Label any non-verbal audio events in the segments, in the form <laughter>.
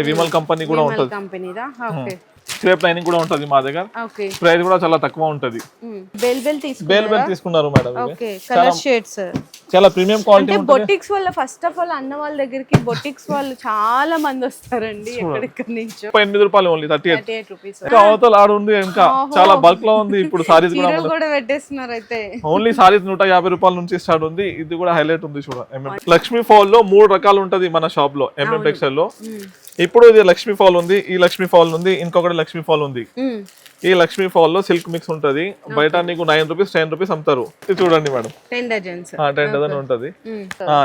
Vimal company కూడా ఉంటుంది. కంపెనీదా? Okay. స్క్రేప్ lining కూడా ఉంటుంది మా దగ్గర. ప్రైస్ కూడా చాలా తక్కువ ఉంటుంది. బెల్ బెల్ బేల్ తీసుకున్నారా బెల్ తీసుకున్నారు? మేడం ఇవి. ఓకే. Colour shades. చాలా ప్రీమియం క్వాలిటీ అంటే బొటిక్స్ వల్ల ఫస్ట్ ఆఫ్ ఆల్ అన్న వాళ్ళ దగ్గరికి బొటిక్స్ వాళ్ళు చాలా మంది వస్తారండి ఎక్కడెక్కడి నుంచో. ముప్పై ఎనిమిది రూపాయలు ఓన్లీ థర్టీ ఎయిట్ రూపీస్ ఇంకా అవతల ఆడు ఉంది ఇంకా. చాలా బల్క్లో ఉంది ఇప్పుడు సారీస్ కూడా పెట్టేస్తున్నారు అయితే. ఓన్లీ సారీస్ నూట యాభై రూపాయల నుంచి స్టార్ట్ ఉంది. ఇది కూడా హైలైట్ ఉంది చూడ. లక్ష్మీ ఫాల్లో మూడు రకాలు ఉంటది మన షాప్లో ఎంఎం టెక్స్టైల్లో. ఇప్పుడు ఇది లక్ష్మీ ఫాల్ ఉంది ఈ లక్ష్మీ ఫాల్ ఉంది ఇంకొకటి లక్ష్మీ ఫాల్ ఉంది. ఈ లక్ష్మీ ఫాల్లో సిల్క్ మిక్స్ ఉంటది బయట నీకు నైన్ రూపీస్ టెన్ రూపీస్ అమ్ముతారు. ఇది చూడండి మేడం. టెన్ డజన్ ఉంటది.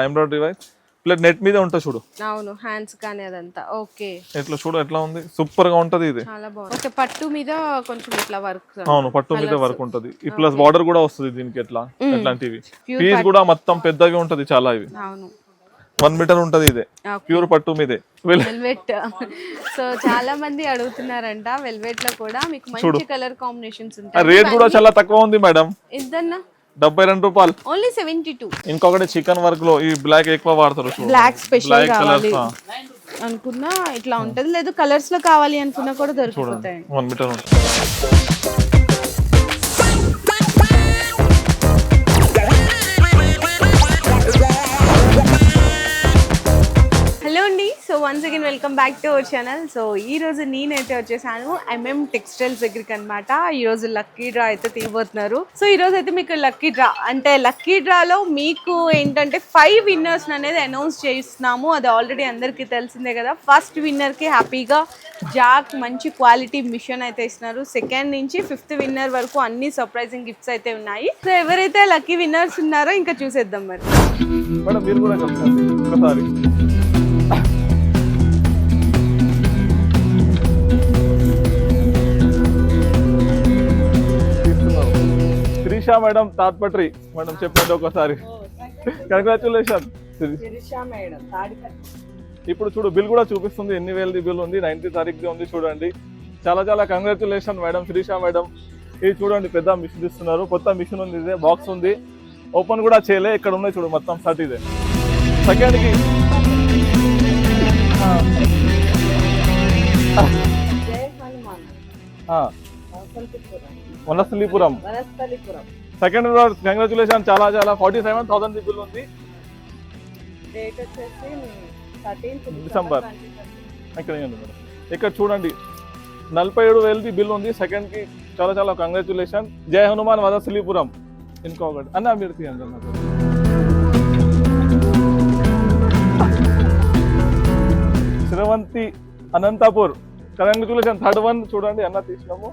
ఎంబ్రాయిడరీ వైజ్ ప్లస్ నెట్ మీద ఉంటుంది చూడు. అవును హ్యాండ్స్ కానీ అదంతా. ఓకే. ఎట్లా చూడు ఎట్లా ఉంది? సూపర్గా ఉంటది ఇది. చాలా బాగుంది. ఓకే పట్టు మీద కొంచెం ఇట్లా వర్క్ అవును పట్టు మీద వర్క్ ఉంటది. ఈ ప్లస్ బార్డర్ కూడా వస్తుంది దీనికి ఎట్లా? ఎట్లాంటివి. పీస్ కూడా మొత్తం పెద్దగా ఉంటది చాలా ఇవి. అవును. వన్ మీటర్ ఉంటది ఇదే. ప్యూర్ పట్టు మీదే. వెల్- వెల్వెట్ సో చాలా మంది అడుగుతున్నారంట వెల్వెట్లో కూడా మీకు మంచి కలర్ కాంబినేషన్స్ ఆ ఉంటాయి. రేట్ కూడా చాలా తక్కువ ఉంది మేడం ఇద్దన్నా డెబ్బై రెండు రూపాయలు. ఓన్లీ సెవెంటీ టూ ఇంకొకటి చికెన్ వర్క్లో ఈ బ్లాక్ ఎక్కువ వాడతారు. బ్లాక్ స్పెషల్ కావాలి. కలర్స్ అనుకున్నా ఇట్లా ఉంటది. లేదు కలర్స్లో కావాలి అనుకున్నా కూడా దొరికిపోతాయి. వన్ మీటర్ ఉంటుంది. Once again welcome back to our channel so ఈ రోజు నేనైతే వచ్చేసాను ఎంఎం టెక్స్టైల్స్ దగ్గరికి అనమాట ఈ రోజు లక్కీ డ్రా అయితే తీయబోతున్నారు. సో ఈ రోజు అయితే మీకు లక్కీ డ్రా అంటే లక్కీ డ్రాలో మీకు ఏంటంటే ఫైవ్ విన్నర్స్ అనేది అనౌన్స్ చేస్తున్నాము. అది ఆల్రెడీ అందరికీ తెలిసిందే కదా. ఫస్ట్ విన్నర్కి హ్యాపీగా జాక్ మంచి క్వాలిటీ మిషన్ అయితే ఇస్తున్నారు. సెకండ్ నుంచి ఫిఫ్త్ విన్నర్ వరకు అన్ని సర్ప్రైజింగ్ గిఫ్ట్స్ అయితే ఉన్నాయి. సో ఎవరైతే లక్కీ విన్నర్స్ ఉన్నారో ఇంకా చూసేద్దాం మరి. మేడం మీరు కూడా శిరీష మేడం తాత్పట్రి మేడం చెప్పండి ఒకసారి. కంగ్రాచులేషన్ ఇప్పుడు చూడు బిల్ కూడా చూపిస్తుంది ఎన్ని వేలది బిల్ ఉంది నైన్త్ తారీఖుది ఉంది చూడండి. చాలా చాలా కంగ్రాచులేషన్ మేడం శిరీష మేడం. ఇది చూడండి పెద్ద మిషన్ ఇస్తున్నారు కొత్త మిషన్ ఉంది ఇదే బాక్స్ ఉంది. ఓపెన్ కూడా చేయలే ఇక్కడ ఉన్నాయి చూడు మొత్తం షర్ట్ ఇదే. సెకండ్కి వనస్థలీపురం. సెకండ్ కంగ్రాచులేషన్ చాలా చాలా ఫార్టీ సెవెన్ థౌసండ్ బిల్ ఉంది డిసెంబర్ ఇక్కడ చూడండి నలభై ఏడు వేలది బిల్ ఉంది సెకండ్కి చాలా చాలా కంగ్రాచులేషన్ జయ హనుమాన్ వదసలీపురం ఇంకొకటి. అన్న మీరు తీయండి అన్న. Sravanthi Anantapur. Congratulation third one చూడండి అన్న తీసినాము.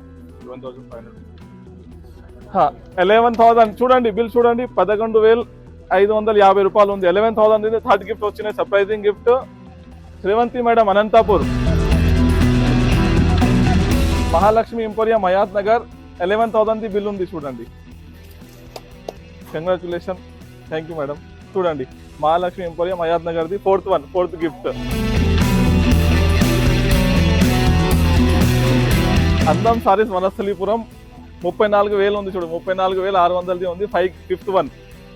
ఎలెవెన్ థౌసండ్ చూడండి బిల్ చూడండి. పదకొండు వేలు ఐదు వందల యాభై రూపాయలు ఉంది. ఎలెవెన్ థౌసండ్ ఇది థర్డ్ గిఫ్ట్ వచ్చినాయి. Surprising gift Srivanthi madam Anantapur. Mahalakshmi emporium Mayat Nagar. Eleven thousand bill ఉంది చూడండి. కంగ్రాచులేషన్ థ్యాంక్ యూ మేడం చూడండి. మహాలక్ష్మి ఇంపోరియం మయాత్ నగర్ది ఫోర్త్ వన్ ఫోర్త్ గిఫ్ట్ అందం సారీస్ వనస్థలీపురం ముప్పై నాలుగు వేలు ఉంది చూడు. ముప్పై నాలుగు వేలు ఆరు వందలది ఉంది. ఫైవ్ ఫిఫ్త్ వన్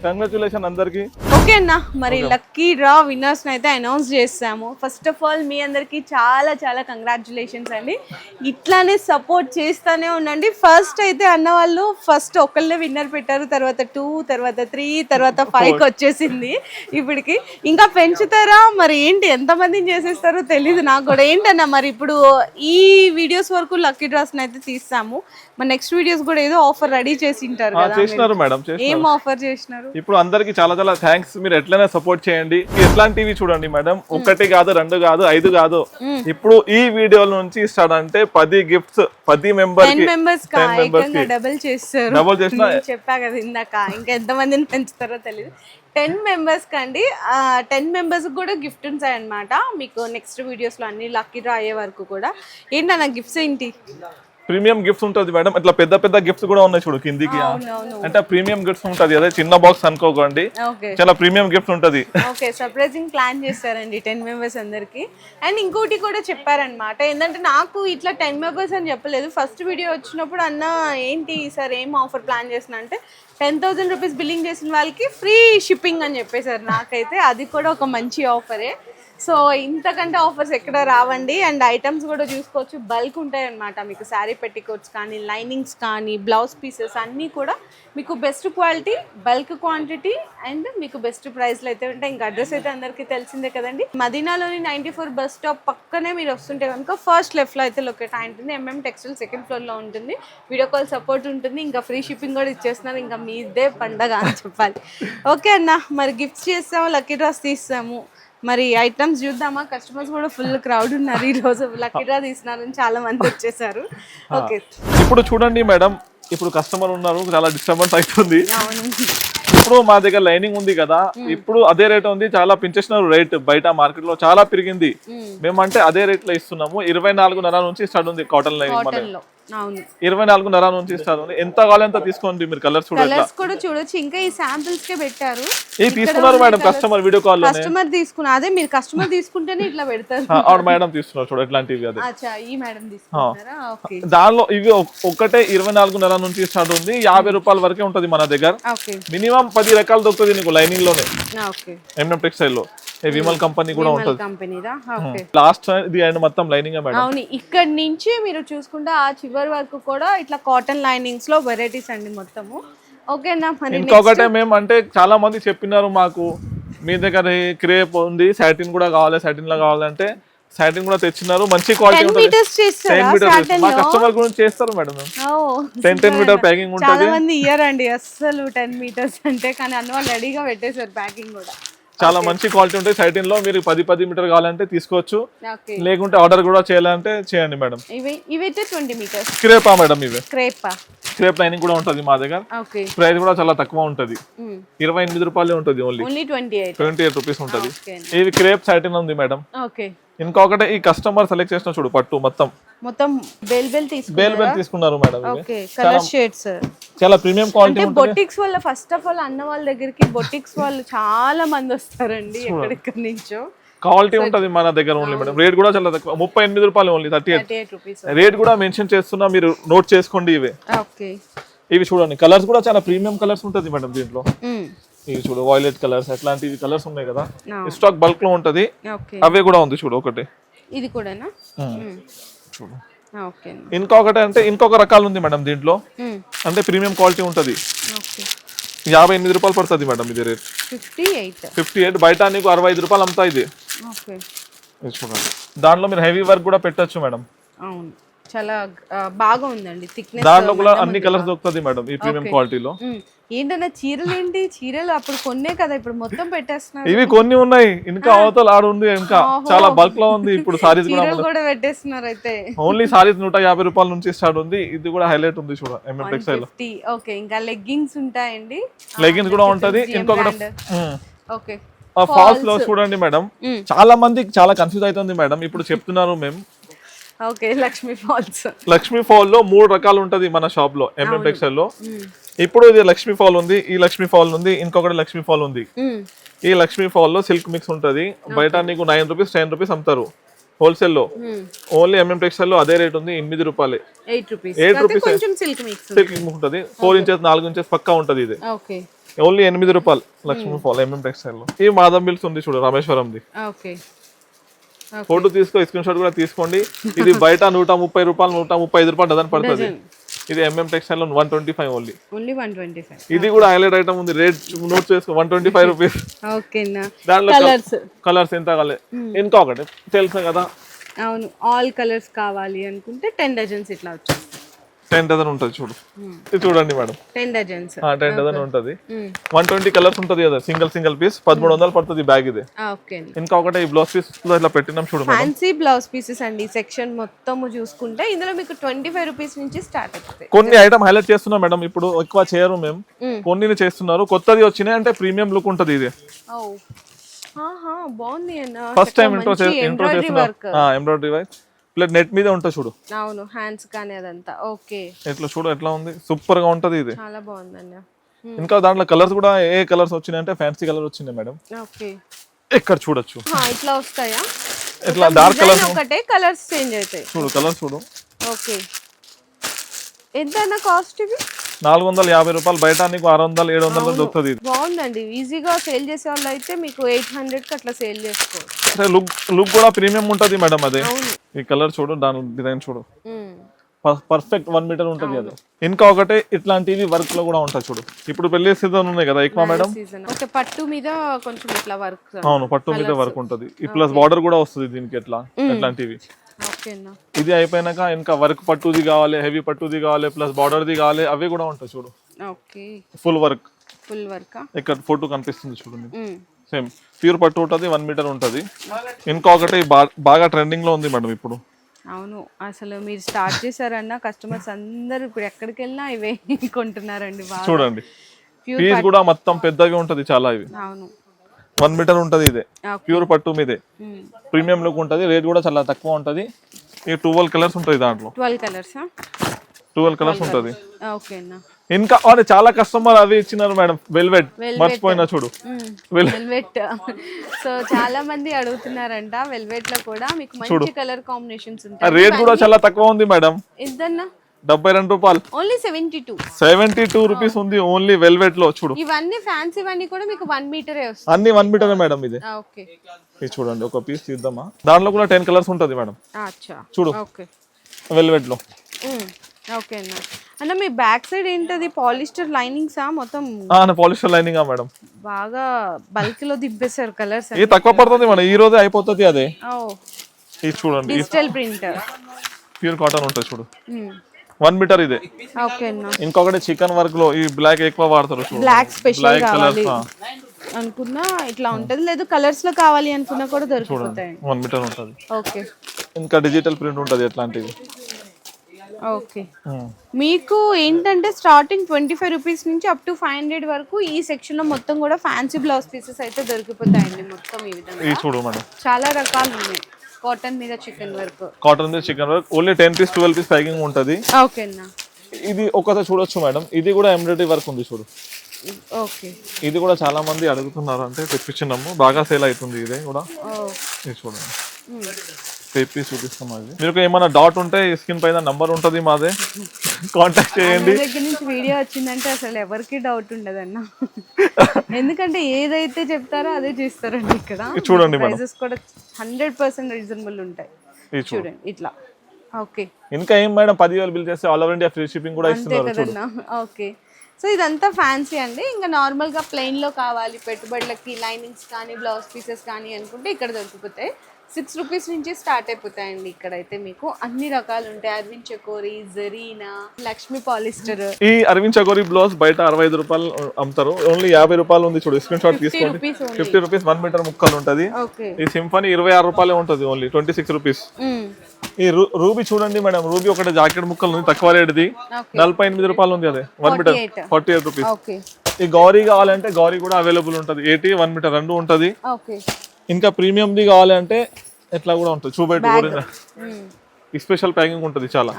కంగ్రాచులేషన్ అందరికి. ఓకే అన్న. మరి లక్కీ డ్రా విన్నర్స్ అయితే అనౌన్స్ చేస్తాము ఫస్ట్ ఆఫ్ ఆల్ మీ అందరికి చాలా చాలా కంగ్రాచులేషన్స్ అండి. ఇట్లానే సపోర్ట్ చేస్తానే ఉండండి. ఫస్ట్ అయితే అన్న వాళ్ళు ఫస్ట్ ఒకళ్ళే విన్నర్ పెట్టారు. తర్వాత టూ తర్వాత త్రీ తర్వాత ఫైవ్కి వచ్చేసింది ఇప్పటికి. ఇంకా పెంచుతారా? మరి ఏంటి? ఎంతమందిని చేసేస్తారో తెలీదు నాకు కూడా. ఏంటన్న మరి ఇప్పుడు ఈ వీడియోస్ వరకు లక్కీ డ్రాస్ అయితే తీస్తాము. మరి నెక్స్ట్ వీడియోస్ కూడా ఏదో ఆఫర్ రెడీ చేసి ఉంటారు కదా చేసినారు మేడం చేసినారు. ఏం ఆఫర్ చేసినారు? ఇప్పుడు అందరికి చాలా చాలా థ్యాంక్స్ మీరు ఎట్లైనా సపోర్ట్ చేయండి. ఎట్లాంటివి చూడండి మేడం. ఒకటి కాదు రెండు కాదు ఐదు కాదు. ఇప్పుడు ఈ వీడియో నుంచి స్టార్ట్ అంటే పది గిఫ్ట్స్ పది మెంబర్స్ డబుల్ చేస్తారు. డబుల్ చేసిన చెప్పా కదా ఇందాక. ఇంకా ఎంతమందిని పెంచుతారో తెలియదు టెన్ మెంబర్స్ కండి టెన్ మెంబర్స్ కూడా గిఫ్ట్ ఉంటాయి అనమాట మీకు నెక్స్ట్ వీడియోస్లో అన్ని లక్కీ డ్రా అయ్యే వరకు కూడా. ఏంటన్నా గిఫ్ట్స్ ఏంటి? ప్రీమియం గిఫ్ట్స్ ఉంటుంది మేడం. ఇట్లా పెద్ద పెద్ద గిఫ్ట్స్ కూడా ఉన్నాయి చూడు కిందికి. అంటే ప్రీమియం గిఫ్ట్స్ ఉంటది. అదే చిన్న బాక్స్ అనుకోకండి. చాలా ప్రీమియం గిఫ్ట్ ఉంటది. ఓకే సర్ప్రైజింగ్ ప్లాన్ చేస్తారండి టెన్ మెంబర్స్ అందరికి. అండ్ ఇంకోటి కూడా చెప్పారనమాట ఏంటంటే నాకు ఇట్లా టెన్ మెంబర్స్ అని చెప్పలేదు. ఫస్ట్ వీడియో వచ్చినప్పుడు అన్న ఏంటి సార్ ఏం ఆఫర్ ప్లాన్ చేసిన అంటే టెన్ థౌసండ్ రూపీస్ బిల్లింగ్ చేసిన వాళ్ళకి ఫ్రీ షిప్పింగ్ అని చెప్పేశారు నాకైతే. అది కూడా ఒక మంచి ఆఫరే. సో ఇంతకంటే ఆఫర్స్ ఎక్కడ రావండి? అండ్ ఐటమ్స్ కూడా చూసుకోవచ్చు. బల్క్ ఉంటాయి అనమాట మీకు శారీ పెట్టికోట్స్ కానీ లైనింగ్స్ కానీ బ్లౌజ్ పీసెస్ అన్నీ కూడా మీకు best quality bulk quantity and మీకు బెస్ట్ ప్రైస్లో అయితే ఉంటాయి. ఇంకా అడ్రస్ అయితే అందరికీ తెలిసిందే కదండి. మదీనాలోని నైంటీ ఫోర్ బస్ స్టాప్ పక్కనే మీరు వస్తుంటే కనుక ఫస్ట్ లెఫ్ట్లో అయితే లొకేట్ అయి ఉంటుంది. ఎంఎం టెక్స్టైల్ సెకండ్ ఫ్లోర్లో ఉంటుంది. వీడియో కాల్ సపోర్ట్ ఉంటుంది. ఇంకా ఫ్రీ షిప్పింగ్ కూడా ఇచ్చేస్తున్నారు. ఇంకా మీదే పండగ అని చెప్పాలి. ఓకే అన్న మరి గిఫ్ట్స్ చేస్తాము లక్కీ డ్రాస్ తీస్తాము. మరి ఐటమ్స్ చూద్దామా? కస్టమర్స్ కూడా ఫుల్ క్రౌడ్ ఉన్నారు ఈ రోజు. లక్కీ డ్రా తీసినారని చాలా మంది వచ్చేసారు. ఓకే ఇప్పుడు చూడండి మేడం ఇప్పుడు కస్టమర్ ఉన్నారు చాలా డిస్టర్బెన్స్ అవుతుంది. అవును ఇప్పుడు మా దగ్గర లైనింగ్ ఉంది కదా ఇప్పుడు అదే రేట్ ఉంది చాలా పెంచేసినారు రేట్ బయట మార్కెట్లో చాలా పెరిగింది. మ్మ్. మేమంటే అదే రేట్లో ఇస్తున్నాము. ఇరవై నాలుగున్నర నుంచి స్టార్ట్ ఉంది కాటన్ లైనింగ్ మన అవును. ఇరవై నాలుగున్నర నుంచి స్టార్ట్ ఉంది. ఎంత కావాలి ఎంత తీసుకోండి మీరు కలర్స్ కలర్స్ కూడా చూడొచ్చు. ఇంకా ఈ శాంపిల్స్ కే పెట్టారు ఇది తీసుకున్నారు madam customer video call customer తీసుకున్నా అదే మీరు కస్టమర్ తీసుకుంటేనే ఇట్లా పెడతారు. ఆవిడ మేడం తీస్తున్నారు చూడ ఇట్లాంటివి అదే. ఈ మేడం ఓకే. దానిలో ఇవి ఒక్- ఒక్కటే ఇరవై నాలుగున్నర నుంచి స్టార్ట్ ఉంది. యాభై రూపాయల వరకే ఉంటది మన దగ్గర. మినిమం పది రకాలు దొరుకుతుంది నీకు లైనింగ్లోనే ఎంఎం టెక్స్టైల్లో. విమల్ కంపెనీ కూడా ఉంటది. లాస్ట్ ఇది అండ్ మొత్తం లైనింగ్ అవును ఇక్కడ నుంచి మీరు చూసుకుంటే ఆ చివరి వరకు కూడా ఇట్లా కాటన్ లైనింగ్స్లో వెరైటీస్ అండి మొత్తము. ఓకేనా ఇంకొకటే మేము అంటే చాలా మంది చెప్పినారు మాకు. మీ దగ్గర క్రేప్ ఉంది సాటిన్ కూడా కావాలి సాటిన్లో కావాలంటే సాటిన్ కూడా తెచ్చినారు. మంచి క్వాలిటీ ఉంటుంది. మీటర్స్ టెన్ చేస్తారా. మీటర్ మా కస్టమర్ గురించి చేస్తారు madam. Ten ten metre packing చాలా ఉంటుంది. మంది ఇయ్యారండి అస్సలు టెన్ మీటర్స్ అంటే కానీ అన్న వాళ్ళు రెడీగా పెట్టేశారు ప్యాకింగ్ కూడా. చాలా మంచి క్వాలిటీ ఉంటుంది. సాటిన్లో మీరు పది పది మీటర్ కావాలంటే తీసుకోవచ్చు. ఓకే లేకుంటే ఆర్డర్ కూడా చేయాలంటే చేయండి మేడం. క్రేపా మేడం ఇవి? క్రేపా లైనింగ్ కూడా ఉంటుంది మా దగ్గర. ఓకే ప్రైస్ కూడా చాలా తక్కువ ఉంటుంది. ఇరవై ఎనిమిది రూపాయలే ఉంటుంది ఓన్లీ ట్వంటీ ఎయిట్ రూపీస్ ఉంటుంది. ఇవి క్రేప్ సాటిన్ ఉంది మేడం. ఓకే ఇంకొకటి ఈ కస్టమర్ సెలెక్ట్ చేసిన చూడు పట్టు మొత్తం. మొత్తం బెల్ బెల్ బేల్ తీసుకున్నారా? బేల్ తీసుకున్నారు మేడం ఓకే కలర్ షేడ్స్ చాలా ప్రీమియం క్వాలిటీ అంటే బొటిక్స్ వల్ల ఫస్ట్ ఆఫ్ ఆల్ అన్న వాళ్ళ దగ్గరికి బొటిక్స్ వాళ్ళు చాలా మంది వస్తారండి ఎక్కడెక్కడి నుంచో. క్వాలిటీ ఉంటుంది మన దగ్గర ఓన్లీ మేడం. రేట్ కూడా చాలా తక్కువ. ముప్పై ఎనిమిది రూపాయలు ఓన్లీ థర్టీ ఎయిట్ రేట్ కూడా మెన్షన్ చేస్తున్నా మీరు నోట్ చేసుకోండి ఇవి. ఓకే. ఇవి చూడండి. కలర్స్ కూడా చాలా ప్రీమియం కలర్స్ ఉంటుంది మేడం దీంట్లో. ఇవి చూడు వాయిలెట్ కలర్స్ అట్లాంటివి కలర్స్ ఉన్నాయి కదా. స్టాక్ బల్క్లో ఉంటది. అవే కూడా ఉంది చూడు ఒకటి. ఇది కూడానా? చూడు. ఇంకొకటి అంటే ఇంకొక రకాలు ఉంది మేడం దీంట్లో. అంటే ప్రీమియం క్వాలిటీ ఉంటది. యాభై ఎనిమిది రూపాయలు పడుతుంది మేడం ఇది రేట్ ఫిఫ్టీ ఎయిట్ బయట నీకు అరవై ఐదు రూపాయలు అమ్ముతా ఇది. చూడండి. దాంట్లో మీరు హెవీ వర్క్ కూడా పెట్టొచ్చు మేడం. చాలా బాగా ఉందండి థిక్నెస్ దాంట్లో కూడా అన్ని కలర్స్ దొరుకుతుంది మేడం ఈ ప్రీమియం క్వాలిటీలో ఏంటన్నా చీరలు ఏంటి చీరలు అప్పుడు కొన్నే కదా ఇప్పుడు మొత్తం పెట్టేస్తున్నారు. ఇవి కొన్ని ఉన్నాయి ఇంకా అవతల ఆడు ఉంది ఇంకా చాలా బల్క్లో ఉంది ఇప్పుడు <laughs> సారీస్ కూడా పెట్టేస్తున్నారు అయితే. ఓన్లీ సారీస్ నూట యాభై రూపాయల నుంచి స్టార్ట్ ఉంది ఇది కూడా హైలైట్ ఉంది చూడ ఎంఎం టెక్స్టైల్ ఓకే ఇంకా లెగ్గింగ్స్ ఉంటాయండి. లెగిన్స్ కూడా ఉంటది ఇంకొకటి ఓకే ఫాల్స్లో చూడండి మేడం. చాలా మంది చాలా కన్ఫ్యూజ్ అవుతుంది మేడం ఇప్పుడు చెప్తున్నారు మేము ఓకే లక్ష్మీ ఫాల్స్. లక్ష్మీ ఫాల్లో మూడు రకాలు ఉంటది మన షాప్లో ఎంఎం టెక్స్టైల్లో ఇప్పుడు ఇది లక్ష్మీ ఫాల్ ఉంది ఈ లక్ష్మీ ఫాల్ ఉంది ఇంకొకటి లక్ష్మీ ఫాల్ ఉంది. ఈ లక్ష్మీ ఫాల్లో సిల్క్ మిక్స్ ఉంటది. బయట నీకు నైన్ రూపీస్ టెన్ రూపీస్ అమ్ముతారు హోల్సేల్లో ఓన్లీ ఎంఎం టెక్స్టైల్లో అదే రేట్ ఉంది ఎనిమిది రూపాయలే. Eight rupees. సిల్క్ మిక్స్ ఉంటుంది ఫోర్ ఇంచెస్ నాలుగు ఇంచెస్ పక్కా ఉంటది ఇది. ఓన్లీ ఎనిమిది రూపాయలు లక్ష్మీ ఫాల్ ఎంఎం టెక్స్టైల్లో ఈ మాధవ్ మిల్స్ ఉంది చూడు రామేశ్వరంది. ఫోటో తీసుకో స్క్రీన్ షాట్ కూడా తీసుకోండి. ఇది బయట నూట ముప్పై రూపాయలు నూట ముప్పై ఐదు రూపాయలు డజన్ పడుతుంది. ఇది MM టెక్స్టైల్లో one twenty five only only one twenty five ఇది కూడా హైలైట్ ఐటమ్ ఉంది. రేట్ నోట్ చేసుకో వన్ ట్వంటీ ఫైవ్ రూపీస్ దాంట్లో కలర్స్ కలర్స్ ఎంత కావాలి ఇంకొకటి తెలుసు కదా. అవును ఆల్ కలర్స్ కావాలి అనుకుంటే టెన్ డజన్స్ ఇట్లా వచ్చేస్తాయి. టెన్ డజన్ ఉంటుంది చూడు. ఇది చూడండి madam. Ten dozens ten dozen ఉంటుంది. వన్ ట్వంటీ కలర్స్ ఉంటుంది కదా సింగిల్ సింగిల్ పీస్ పదమూడు వందలు పడుతుంది బ్యాగ్ ఇది. అండి. ఇంకొకటి ఈ బ్లౌజ్ పీస్ ఇట్లా పెట్టినాం చూడు ఫ్యాన్సీ బ్లౌజ్ పీసెస్ అండి సెక్షన్ మొత్తము చూసుకుంటే ఇందులో మీకు ట్వంటీ ఫైవ్ రూపీస్ నుంచి స్టార్ట్ అవుతుంది. కొన్ని ఐటమ్ హైలైట్ చేస్తున్నాం మేడం ఇప్పుడు ఎక్కువ చేయరు మేము కొన్ని చేస్తున్నారు కొత్తది వచ్చినాయి అంటే ప్రీమియం లుక్ ఉంటుంది ఇది. First time intro intro embroidery చేస్తున్నాం. Work embroidery work plus net మీద ఉంటుంది చూడు. అవును హ్యాండ్స్ కానీ అదంతా. ఓకే ఎట్లా చూడు ఎట్లా ఉంది? సూపర్గా ఉంటది ఇది. చాలా బాగుందండి. ఇంకా దాంట్లో కలర్స్ కూడా ఏ కలర్స్ వచ్చినాయి అంటే ఫ్యాన్సీ కలర్ వచ్చినాయి మేడం. ఓకే ఇక్కడ చూడొచ్చు? ఇట్లా వస్తాయా? ఇట్లా డార్క్ కలర్ ఒకటే కలర్స్ చేంజ్ అవుతాయి. చూడు కలర్ చూడు. ఓకే ఎంత కాస్ట్ ఇవి? నాలుగు వందల యాభై రూపాయలు బయట నీకు ఆరు వందలు ఏడు వందలు దొరుకుతుంది. ఇది బాగుందండి. ఈజీగా సేల్ చేసే వాళ్ళు అయితే మీకు ఎయిట్ హండ్రెడ్కి అట్లా సేల్ చేసుకోవచ్చు. అంటే లుక్ లుక్ కూడా ప్రీమియం ఉంటుంది మేడం అది. ఈ కలర్ చూడు దాని డిజైన్ చూడు. పర్ఫెక్ట్ వన్ మీటర్ ఉంటుంది అది. ఇంకా ఒకటి ఇట్లాంటివి వర్క్లో కూడా ఉంటుంది చూడు. ఇప్పుడు పెళ్ళి సీజన్ ఉన్నాయి కదా ఎక్కువ మేడం? పట్టు మీద కొంచెం ఇట్లా వర్క్ అవును పట్టు మీద వర్క్ ఉంటుంది. ఈ ప్లస్ బార్డర్ కూడా వస్తుంది దీనికి ఎట్లా ఇట్లాంటివి ఇది అయిపోయినాక ఇంకా వర్క్ పట్టుది కావాలి హెవీ పట్టుది కావాలి ప్లస్ బార్డర్ది కావాలి అవి కూడా ఉంటాయి చూడు. Okay. Full work full work ఇక్కడ ఫోటో కనిపిస్తుంది చూడండి సేమ్ ప్యూర్ పట్టు ఉంటుంది వన్ మీటర్ ఉంటుంది. ఇంకా ఒకటి బా- బాగా ట్రెండింగ్లో ఉంది మేడం ఇప్పుడు. అవును అసలు మీరు స్టార్ట్ చేశారన్న కస్టమర్స్ అందరూ ఇప్పుడు ఎక్కడికి వెళ్ళినా ఇవే <laughs> కొంటున్నారండి చూడండి. పీస్ కూడా మొత్తం పెద్దగా ఉంటుంది చాలా ఇవి. అవును. వన్ మీటర్ ఉంటుంది ఇదే. ప్యూర్ పట్టు మీదే. ప్రీమియం లుక్ ఉంటుంది రేట్ కూడా చాలా తక్కువ ఉంటుంది. ఈ ట్వెల్వ్ కలర్స్ ఉంటుంది దాంట్లో. ట్వెల్వ్ కలర్సా ట్వెల్వ్ కలర్స్ ఉంటుంది. ఇంకా అరే చాలా కస్టమర్ అవి ఇచ్చినారు మేడం. వెల్వెట్ మర్చిపోయినా చూడు. వెల్- వెల్వెట్ సో చాలా మంది అడుగుతున్నారంట వెల్వెట్లో కూడా మీకు మంచి కలర్ కాంబినేషన్స్ ఉంటాయి. రేట్ కూడా చాలా తక్కువ ఉంది మేడం. ఎంతన్నా డెబ్బై రెండు రూపాయలు. Only seventy two seventy two rupees ఉంది ఓన్లీ వెల్వెట్లో చూడు. ఇవన్నీ ఫ్యాన్సీ ఇవన్నీ కూడా మీకు వన్ మీటరే అన్ని వన్ మీటర్ మేడం ఇది. ఓకే ఇది చూడండి ఒక పీస్ తీద్దామా? దాంట్లో కూడా టెన్ కలర్స్ ఉంటుంది మేడం. చూడు. ఓకే వెల్వెట్లో. ఓకే అన్న అన్న మీ బ్యాక్ సైడ్ ఏంటది? పాలిస్టర్ లైనింగ్సా మొత్తం పాలిస్టర్ లైనింగ్ మేడం. బాగా బల్క్లో దింపేశారు కలర్స్ ఇది తక్కువ పడుతుంది మేడం. ఈ రోజే అయిపోతుంది అదే. ఓ ఇది చూడండి. డిజిటల్ ప్రింట్ ప్యూర్ కాటన్ ఉంటుంది చూడు. వన్ మీటర్ ఇదే. ఇంకొకటి చికెన్ వర్క్లో ఈ బ్లాక్ ఎక్కువ వాడతారు బ్లాక్ స్పెషల్ కావాలి. అనుకున్నా ఇట్లా ఉంటది. లేదు కలర్స్లో కావాలి అనుకున్నా కూడా దొరికిపోతాయి. వన్ మీటర్ ఉంటుంది. ఓకే ఇంకా డిజిటల్ ప్రింట్ ఉంటుంది ఎట్లాంటివి ఓకే మీకు ఏంటంటే స్టార్టింగ్ ట్వంటీ ఫైవ్ రూపీస్ నుంచి అప్ టు ఫైవ్ హండ్రెడ్ వరకు ఈ సెక్షన్లో మొత్తం కూడా ఫ్యాన్సీ బ్లౌజ్ పీసెస్ అయితే దొరికిపోతాయండి మొత్తం ఈ విధంగా. ఇది చూడు మేడం చాలా రకాలు ఉన్నాయి. కాటన్ మీద చికెన్ వర్క్ కాటన్ మీద chikan work only ten piece twelve piece packing ఉంటుంది. ఓకే అన్న. ఇది ఒకసారి చూడొచ్చు మేడం. ఇది కూడా ఎంబ్రాయిడరీ వర్క్ ఉంది చూడు. ఓకే ఇది కూడా చాలా మంది అడుగుతున్నారు అంటే తెప్పించినాము. బాగా సేల్ అవుతుంది ఇది కూడా. ఇది చూడండి. తెప్పి చూపిస్తాం అది. మీకు ఏమైనా డౌట్ ఉంటే స్క్రీన్ పైన నంబర్ ఉంటుంది మాదే. కాంటాక్ట్ చేయండి. దగ్గర నుంచి వీడియో వచ్చిందంటే అసలు ఎవరికి డౌట్ ఉండదన్న. ఎందుకంటే ఏదైతే చెప్తారో అదే చేస్తారండి ఇక్కడ. చూడండి. ప్రైజెస్ కూడా హండ్రెడ్ పర్సెంట్ రీజనబుల్ ఉంటాయి. చూడండి ఇట్లా. ఓకే. ఇంకా ఏం మేడం? పదివేలు బిల్ చేస్తే all over India free shipping కూడా ఇస్తున్నారు ఓకే. సో ఇదంతా ఫ్యాన్సీ అండి. ఇంకా నార్మల్గా ప్లెయిన్లో కావాలి. పెట్టుబడులకి లైనింగ్స్ కానీ బ్లౌజ్ పీసెస్ కానీ అనుకుంటే ఇక్కడ దొరికిపోతాయి. సిక్స్ రూపీస్ నుంచి స్టార్ట్ అయిపోతాయండి ఇక్కడైతే మీకు. అన్ని రకాలు ఉంటాయి అరవింద్ చకోరి జరీనా లక్ష్మీ పాలిస్టర్. ఈ అరవింద్ చకోరి బ్లౌజ్ బయట అరవై ఐదు రూపాయలు అమ్ముతారు. ఓన్లీ యాభై రూపాయలు ఉంది చూడు. స్క్రీన్ షాట్ తీసుకోండి. ఫిఫ్టీ రూపీస్ వన్ మీటర్ ముక్కలు ఉంటుంది. ఈ సింఫనీ ఇరవై ఆరు రూపాయలే ఉంటుంది ఓన్లీ ట్వంటీ సిక్స్ రూపీస్ ఈ రూ- రూబీ చూడండి మేడం. రూబీ ఒకటి జాకెట్ ముక్కలు ఉంది తక్కువ రేటుది. నలభై ఎనిమిది రూపాయలు ఉంది అదే one metre 48. Forty eight rupees ఈ గౌరీ కావాలంటే గౌరీ కూడా అవైలబుల్ ఉంటుంది. ఎయిటీ వన్ మీటర్ రెండు ఉంటుంది. ఇంకా ప్రీమియంది కావాలంటే ఎట్లా కూడా ఉంటుంది. చూపెట్టు ఈ స్పెషల్ ప్యాకింగ్ ఉంటుంది చాలా.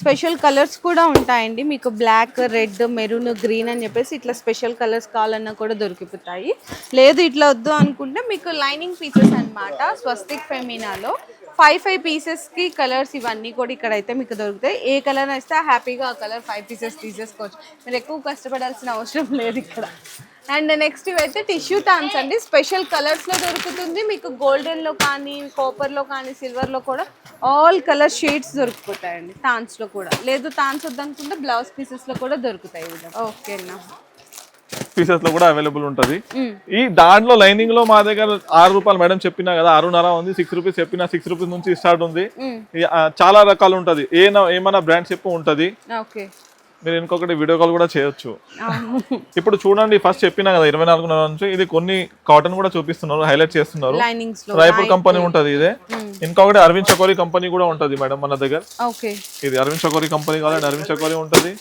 స్పెషల్ కలర్స్ కూడా ఉంటాయండి. మీకు బ్లాక్ రెడ్ మెరూన్ గ్రీన్ అని చెప్పేసి ఇట్లా స్పెషల్ కలర్స్ కావాలన్నా కూడా దొరికిపోతాయి. లేదు ఇట్లా వద్దు అనుకుంటే మీకు లైనింగ్ పీసెస్ అన్నమాట స్వస్తిక్ ఫెమినాలో. ఫైవ్ ఫైవ్ పీసెస్కి కలర్స్ ఇవన్నీ కూడా ఇక్కడైతే మీకు దొరుకుతాయి. ఏ కలర్ వస్తే హ్యాపీగా ఆ కలర్ ఫైవ్ పీసెస్ తీసేసుకోవచ్చు. మీరు ఎక్కువ కష్టపడాల్సిన అవసరం లేదు ఇక్కడ. అండ్ నెక్స్ట్ ఇవైతే టిష్యూ టాన్స్ అండి. స్పెషల్ కలర్స్లో దొరుకుతుంది. మీకు golden లో కానీ copper లో కానీ silver లో కూడా ఆల్ కలర్ షేడ్స్ దొరికిపోతాయండి తాన్స్లో కూడా. లేదు తాన్స్ వద్దనుకుంటే బ్లౌజ్ పీసెస్లో కూడా దొరుకుతాయి ఓకే అన్న. పీసెస్లో కూడా అవైలబుల్ ఉంటుంది. ఈ దాంట్లో లైనింగ్లో మా దగ్గర ఆరు రూపాయలు మేడం చెప్పినా కదా ఆరున్నర ఉంది సిక్స్ రూపీస్ చెప్పిన సిక్స్ రూపీస్ నుంచి స్టార్ట్ ఉంది. చాలా రకాలు ఉంటది. ఏ ఏమైనా బ్రాండ్ చెప్పు ఉంటది. ఓకే. మీరు ఇంకొకటి వీడియో కాల్ కూడా చేయొచ్చు. ఇప్పుడు చూడండి ఫస్ట్ చెప్పినా కదా ఇరవై నాలుగున్నర నుంచి ఇది కొన్ని కాటన్ కూడా చూపిస్తున్నారు హైలైట్ చేస్తున్నారు. రాయపూర్ కంపెనీ ఉంటది ఇదే. ఇంకొకటి అరవింద్ చకోరి కంపెనీ కూడా ఉంటది మేడం మన దగ్గర. ఇది అరవింద్ చకోరి కంపెనీ కావాలంటే అరవింద్ చకోరి ఉంటది.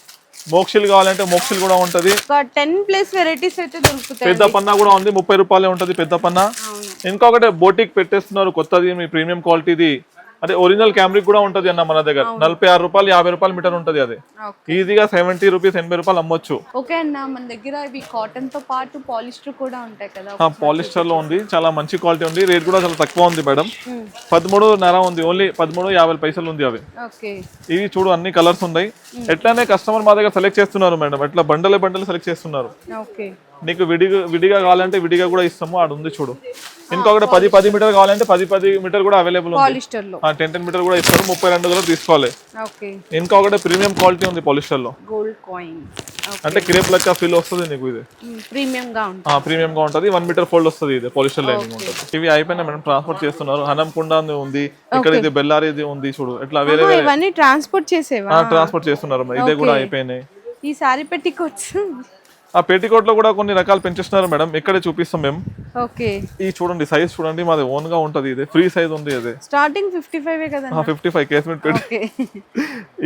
మోక్షిల్ కావాలంటే మోక్షిల్ కూడా ఉంటది. టెన్ ప్లస్ వెరైటీస్ అయితే దొరుకుతాయి పెద్ద పన్నా కూడా ఉంది ముప్పై రూపాయలే ఉంటది పెద్ద పన్నా. ఇంకొకటి బోటిక్ పెట్టేస్తున్నారు కొత్తది మీ ప్రీమియం క్వాలిటీది అదే ఒరిజినల్ క్యామ్రిక్ కూడా ఉంటది అన్న మన దగ్గర. నలభై ఆరు రూపాయలు యాభై రూపాయలు మీటర్ ఉంటది అది. ఈజీగా సెవెంటీ రూపీస్ ఎనభై రూపాయలు అమ్మొచ్చు. ఓకే అన్న మన దగ్గర ఇవి కాటన్తో పాటు పాలిస్టర్ కూడా ఉంటాయి కదా పాలిస్టర్లో ఉంది. చాలా మంచి క్వాలిటీ ఉంది. రేట్ కూడా చాలా తక్కువ ఉంది మేడం. పదమూడు నర ఉంది. ఓన్లీ పదమూడు యాభై పైసలు ఉంది అవి. ఇవి చూడు అన్ని కలర్స్ ఉన్నాయి. ఎట్లానే కస్టమర్ మా దగ్గర సెలెక్ట్ చేస్తున్నారు మేడం ఎట్లా బండలే బండలు సెలెక్ట్ చేస్తున్నారు. నీకు విడిగా విడిగా కావాలంటే విడిగా కూడా ఇస్తాము. ఆడ ఉంది చూడు. ఇంకొకటి పది పది మీటర్ కావాలంటే పది పది మీటర్ కూడా అవైలబుల్ ఉంది. టెన్ టెన్ మీటర్ కూడా ఇస్తారు. ముప్పై రెండు వందలు తీసుకోవాలి. ఇంకొకటి ప్రీమియం క్వాలిటీ ఉంది పాలిస్టర్లో అంటే క్రేప్ లెక్క ఫీల్ వస్తుంది నీకు ఇది? ప్రీమియం గా ఉంటుంది. ప్రీమియం గా ఉంటది. వన్ మీటర్ ఫోల్డ్ వస్తుంది ఇది పాలిస్టర్ లైనింగ్ ఉంటుంది. ఇవి అయిపోయినాయి మేడం ట్రాన్స్పోర్ట్ చేస్తున్నారు. హనంకొండ ఉంది. ఇక్కడ ఇది బెల్లారిది ఉంది చూడు. ఇట్లా వేరే ఇవన్నీ ట్రాన్స్పోర్ట్ చేసేవా? ట్రాన్స్పోర్ట్ చేస్తున్నారు ఇదే కూడా అయిపోయినాయి. ఈ సారీ పెట్టికొచ్చు. ఆ పెట్టికోట్లో కూడా కొన్ని రకాలు పెంచేస్తున్నారు మేడం. ఇక్కడే చూపిస్తాం మేము. ఓకే. ఈ చూడండి సైజ్ చూడండి మాది ఓన్గా ఉంటది ఇది. ఫ్రీ సైజ్ ఉంది ఇది. స్టార్టింగ్ ఫిఫ్టీ ఫైవ్ కదా ఫిఫ్టీ ఫైవ్ కేస్మెంట్ పెట్టి. ఓకే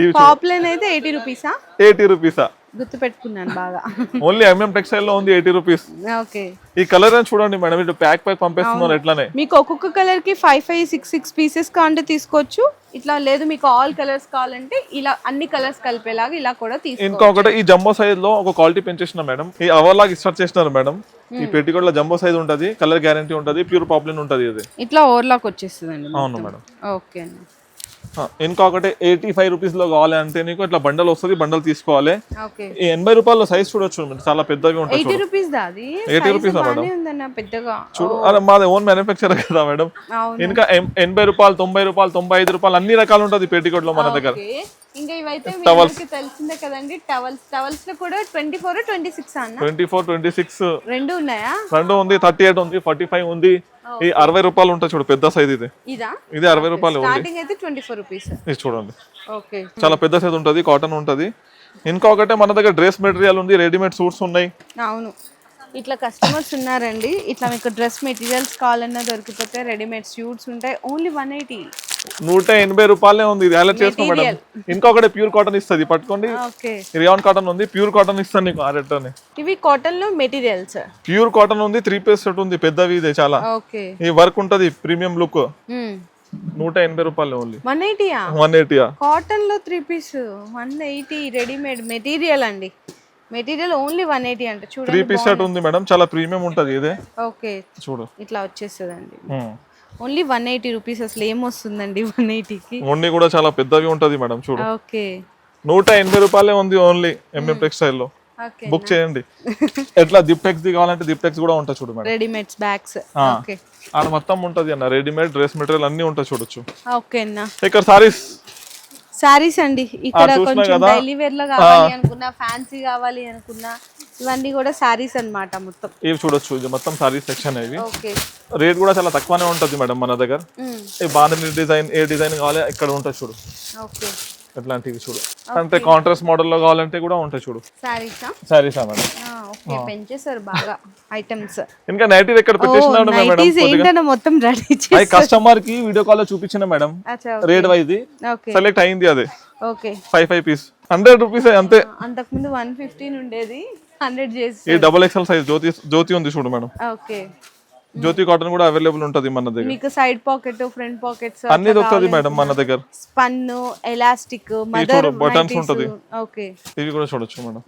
ఇవి టాప్ లైన్ అయితే ఎయిటీ రూపీసా ఎయిటీ రూపీసా గుర్తు పెట్టుకున్నాను బాగా. ఓన్లీ ఎంఎం టెక్స్టైల్లో ఉంది ఎయిటీ రూపీస్. ఓకే. ఈ కలర్ అని చూడండి మేడం ఇటు ప్యాక్ ప్యాక్ పంపిస్తున్నారు ఎట్లానే. మీకు ఒక్కొక్క కలర్కి five five six six pieces కావాలంటే తీసుకోవచ్చు. ఇట్లా లేదు మీకు ఆల్ కలర్స్ కావాలంటే ఇలా అన్ని కలర్స్ కలిపేలాగా ఇలా కూడా తీసుకో ఇంకొకటి ఈ జంబో సైజ్లో ఒక క్వాలిటీ పెంచేసిన మేడం. ఈ అవర్ లాగా స్టార్ట్ చేసినారు మేడం. ఈ పెట్టికోట్లో జంబో సైజ్ ఉంటది కలర్ గ్యారంటీ ఉంటది ప్యూర్ పాపులర్ ఉంటది ఇది. ఇట్లా ఓవర్లాక్ వచ్చేస్తుందండి అవును మేడం. ఓకే అండి. ఆ, ఇంకొకటి ఎయిటీ ఫైవ్ రూపీస్లో కావాలి అంటే నీకు ఇట్లా బండల్ వస్తుంది బండల్ తీసుకోవాలి. ఈ ఎనభై రూపాయల సైజ్ చూడొచ్చు మీరు చాలా పెద్దవి ఉంటాయి ఎయిటీ రూపీస్ దా అది? 80 rupees ఆ బాగానే ఉందన్న పెద్దగా. చూడు అరే మాది ఓన్ మ్యానుఫ్యాక్చర్ కదా మేడం. ఇంకా ఎనభై రూపాయలు తొంభై రూపాయలు తొంభై ఐదు రూపాయలు అన్ని రకాలు ఉంటుంది పెట్టికోట్లో మన దగ్గర. ఇంకా ఇవైతే తెలిసిందే కదండి టవల్స్ టవల్స్లో కూడా ట్వంటీ ఫోర్ ట్వంటీ సిక్స్ అన్న? ట్వంటీ ఫోర్ ట్వంటీ సిక్స్ రెండు ఉన్నాయా? రెండు ఉంది థర్టీ ఎయిట్ ఉంది ఫార్టీ ఫైవ్ ఉంది. ఈ అరవై రూపాయలు ఉంటుంది చూడు పెద్ద సైజ్ ఇది. ఇదా? అరవై రూపాయలు ఇది చూడండి. ఓకే. చాలా పెద్ద సైజ్ ఉంటుంది కాటన్ ఉంటుంది. ఇంకొకటి మన దగ్గర డ్రెస్ మెటీరియల్ ఉంది రెడీమేడ్ సూట్స్ ఉన్నాయి. అవును. ఇట్లా కస్టమర్స్ ఉన్నారండి. ఇట్లా మీకు డ్రెస్ మెటీరియల్స్ కావాలన్నా దొరికిపోతే రెడీమేడ్ షూట్స్ ఉంటాయి. ఓన్లీ వన్ ఎయిటీ నూట ఎనభై రూపాయలే ఉంది. ఇది అలర్ట్ చేసుకో మేడం. ఇంకొకటి ప్యూర్ కాటన్ ఇస్తుంది. పట్టుకోండి. రియాన్ కాటన్ ఉంది. ప్యూర్ కాటన్ ఇస్తాను నీకు ఆ రేట్ అని. ఇవి కాటన్లో మెటీరియల్స్ ప్యూర్ కాటన్ ఉంది. త్రీ పీస్ సెట్ ఉంది. పెద్దవి ఇదే చాలా. ఈ వర్క్ ఉంటది. ప్రీమియం లుక్ నూట ఎనభై రూపాయలు ఓన్లీ వన్ ఎయిటీయా వన్ ఎయిటీయా కాటన్లో three piece one eighty readymade material అండి. మెటీరియల్ ఓన్లీ వన్ ఎయిటీ అంట. త్రీ పీస్ సెట్ ఉంది మేడం. చాలా ప్రీమియం ఉంటది ఇదే. ఓకే. చూడు. ఇట్లా వచ్చేస్తుందండి. Um. Only one eighty rupees అసలు ఏమొస్తుందండి వన్ ఎయిటీకి? ఓన్లీ కూడా చాలా పెద్దవి ఉంటది మేడం చూడు. ఓకే నూట ఎనభై రూపాయలే ఉంది ఓన్లీ ఎంఎం టెక్స్టైల్లో. ఓకే బుక్ చేయండి. <laughs> ఎట్లా దిప్టెక్స్ ది కావాలంటే దిప్టెక్స్ కూడా ఉంటుంది చూడు మేడం. రెడీమేడ్స్ బ్యాగ్స్ ఓకే ఆడ మొత్తం ఉంటది అన్న రెడీమేడ్ డ్రెస్ మెటీరియల్ అన్ని ఉంటాయి చూడొచ్చు. ఓకే అన్న. ఇక్కడ సారీస్ సారీస్ అండి. ఇక్కడ కొంచెం? డైలీ వేర్లో కావాలి అనుకున్నా ఫ్యాన్సీ కావాలి అనుకున్నా ఇవన్నీ కూడా సారీస్ అన్నమాట మొత్తం. ఇవి చూడొచ్చు ఇది మొత్తం సారీస్ సెక్షన్ ఇవి. ఓకే. రేట్ కూడా చాలా తక్కువనే ఉంటుంది మేడం మన దగ్గర. ఈ బాంధని డిజైన్ ఏ డిజైన్ కావాలి ఇక్కడ ఉంటుంది చూడు. ఓకే. ఎట్లాంటివి చూడు. అంటే కాంట్రాస్ట్ మోడల్లో కావాలంటే కూడా ఉంటాయి చూడు. సారీసా సారీసా మేడం? పెంచేసారు బాగా ఐటమ్స్. ఇంకా నైటీ ఎక్కడ నైటీస్ ఏంటన్నా మొత్తం రెడీ చేసి కస్టమర్కి వీడియో కాల్లో చూపించిన మేడం. అచ్చా రేట్ వైజ్. ఓకే. సెలెక్ట్ అయింది అదే. Okay. Five five piece. Hundred rupees అంతే. అంతకుముందు వన్ ఫిఫ్టీన్ ఉండేది. హండ్రెడ్ చేసి ఈ double XL size Jyothi Jyothi ఉంది చూడు మేడం. ఓకే. జ్యోతి కాటన్ కూడా అవైలబుల్ ఉంటది మన దగ్గర. మీకు సైడ్ పాకెట్ ఫ్రంట్ పాకెట్స్ అన్ని దొరుకుతుంది మేడం మన దగ్గర. స్పన్ ఎలాస్టిక్ మదర్ buttons ఉంటది. ఓకే. ఇవి కూడా చూడొచ్చు మేడం.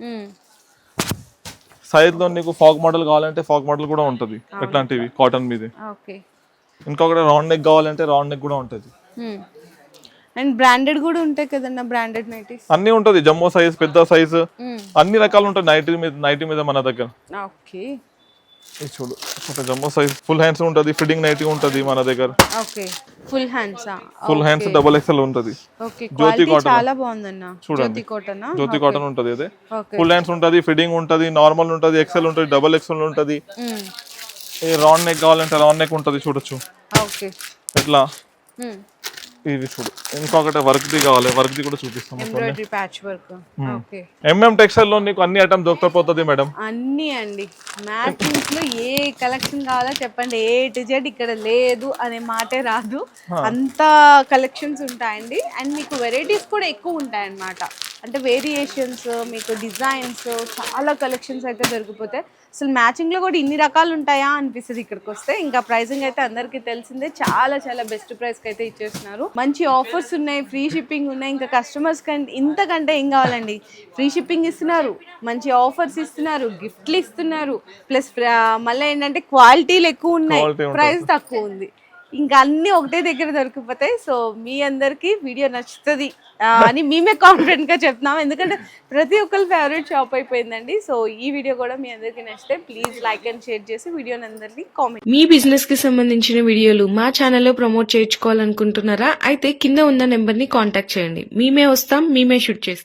సైజ్లో నీకు ఫాగ్ మోడల్ కావాలంటే ఫాగ్ మోడల్ కూడా ఉంటది ఎట్లాంటివి? కాటన్ మీద. ఓకే. ఇంకొకటి రౌండ్ నెక్ కావాలంటే రౌండ్ నెక్ కూడా ఉంటది. అండ్ బ్రాండెడ్ కూడా ఉంటాయి కదన్న బ్రాండెడ్ నైటీస్? అన్ని ఉంటది. జమ్మో సైజ్ పెద్ద సైజ్ అన్ని రకాలు ఉంటాయి నైటీ మీద నైటీ మీద మన దగ్గర. ఓకే. ఇది చూడు. ఒక జమ్మో సైజ్ ఫుల్ హ్యాండ్స్ ఉంటది ఫిట్టింగ్ నైటీ ఉంటది మన దగ్గర. Okay. Full hands full hands double XL ఉంటది. ఓకే క్వాలిటీ చాలా బాగుందన్న. జ్యోతి కాటన్ జ్యోతి కాటన్ ఉంటది అదే. ఓకే. ఫుల్ హ్యాండ్స్ ఉంటది ఫిట్టింగ్ ఉంటది నార్మల్ ఉంటది ఎక్సెల్ ఉంటది డబల్ ఎక్సెల్ ఉంటది. ఈ రౌండ్ నెక్ కావాలంటే రౌండ్ నెక్ ఉంటది చూడొచ్చు. ఓకే. ఎట్లా? ఇది చూడు. ఇంకొకటి వర్క్ ది కావాలి. వర్క్ ది కూడా చూపిస్తాం embroidery patch work okay. MM టెక్స్టైల్లో నీకు అన్ని ఐటమ్ దొరకపోతుంది మేడం అన్నీ అండి. మ్యాచింగ్స్లో ఏ కలెక్షన్ కావాలో చెప్పండి. ఏ టు జెడ్ ఇక్కడ లేదు అనే మాటే రాదు. అంత కలెక్షన్స్ ఉంటాయండి. అండ్ మీకు వెరైటీస్ కూడా ఎక్కువ ఉంటాయి అన్నమాట అంటే వేరియేషన్స్ మీకు డిజైన్స్ చాలా కలెక్షన్స్ అయితే దొరికిపోతాయి. అసలు మ్యాచింగ్లో కూడా ఇన్ని రకాలు ఉంటాయా అనిపిస్తుంది ఇక్కడికి వస్తే ఇంకా ప్రైసింగ్ అయితే అందరికీ తెలిసిందే. చాలా చాలా బెస్ట్ ప్రైస్కి అయితే ఇచ్చేస్తున్నారు. మంచి ఆఫర్స్ ఉన్నాయి ఫ్రీ షిప్పింగ్ ఉన్నాయి. ఇంకా కస్టమర్స్ కంటే ఇంతకంటే ఏం కావాలండి? ఫ్రీ షిప్పింగ్ ఇస్తున్నారు మంచి ఆఫర్స్ ఇస్తున్నారు గిఫ్ట్లు ఇస్తున్నారు. ప్లస్ మళ్ళీ ఏంటంటే క్వాలిటీలు ఎక్కువ ఉన్నాయి. ప్రైస్ తక్కువ ఉంది. ఇంకా అన్ని ఒకటే దగ్గర దొరికిపోతాయి సో మీ అందరికి వీడియో నచ్చుతుంది అని మేమే కాన్ఫిడెంట్గా చెప్తున్నాం. ఎందుకంటే ప్రతి ఒక్కరి ఫేవరెట్ షాప్ అయిపోయిందండి. సో ఈ వీడియో కూడా మీ అందరికి నచ్చితే ప్లీజ్ లైక్ అండ్ షేర్ చేసి వీడియోని అందరినీ కామెంట్ మీ బిజినెస్కి సంబంధించిన వీడియోలు మా ఛానల్లో ప్రమోట్ చేయించుకోవాలనుకుంటున్నారా? అయితే కింద ఉన్న నెంబర్ని కాంటాక్ట్ చేయండి. మేమే వస్తాం మేమే షూట్ చేస్తాం.